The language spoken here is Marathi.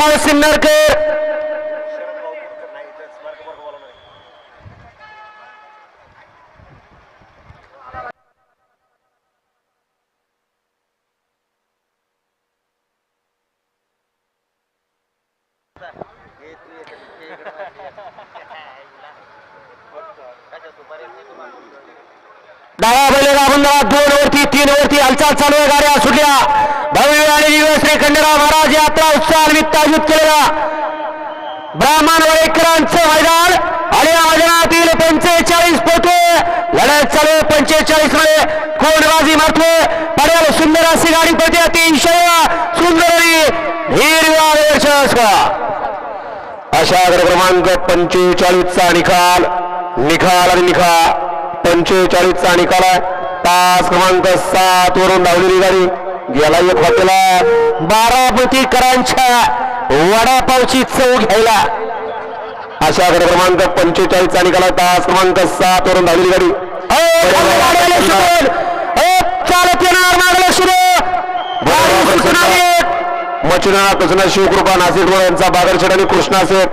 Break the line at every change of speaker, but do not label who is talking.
प्रमोद सिन्नरकर डावा बैल राबंदा दोन वरती तीन वरती हालचाल चालू आहे गाड्या सुटल्या. भव्य आणि श्री खंडेराव महाराज यात्रा उत्साह निमित्त आयोजित केलेला. ब्राह्मण वडेकरांचं मैदान आणि या पंचेचाळीस पोटे लढत चालू पंचेचाळीसमध्ये कोण बाजी मारतो पर्याय सुंदर अशी गाडी पडते अतिशय सुंदर आणि हिरव्या अशा क्रमांक पंचेचाळीसचा निकाल. निकाल आणि निकाल. पंचेचाळीसचा निकाल आहे. तास क्रमांक सात वरून धावलेली गाडी. गेला एक हॉटेला बारामतीकरांच्या वडापावची चव घ्यायला. अशा क्रमांक पंचेचाळीसचा निकाल आहे तास क्रमांक सात वरून धावलेली गाडी. गाडी चालत येणार मागलं सुरू गाडी. मच्छिंद्रनाथ कृष्णा शिवकृपा नाशिक यांचा बागरशेठ आणि कृष्णा सेठ.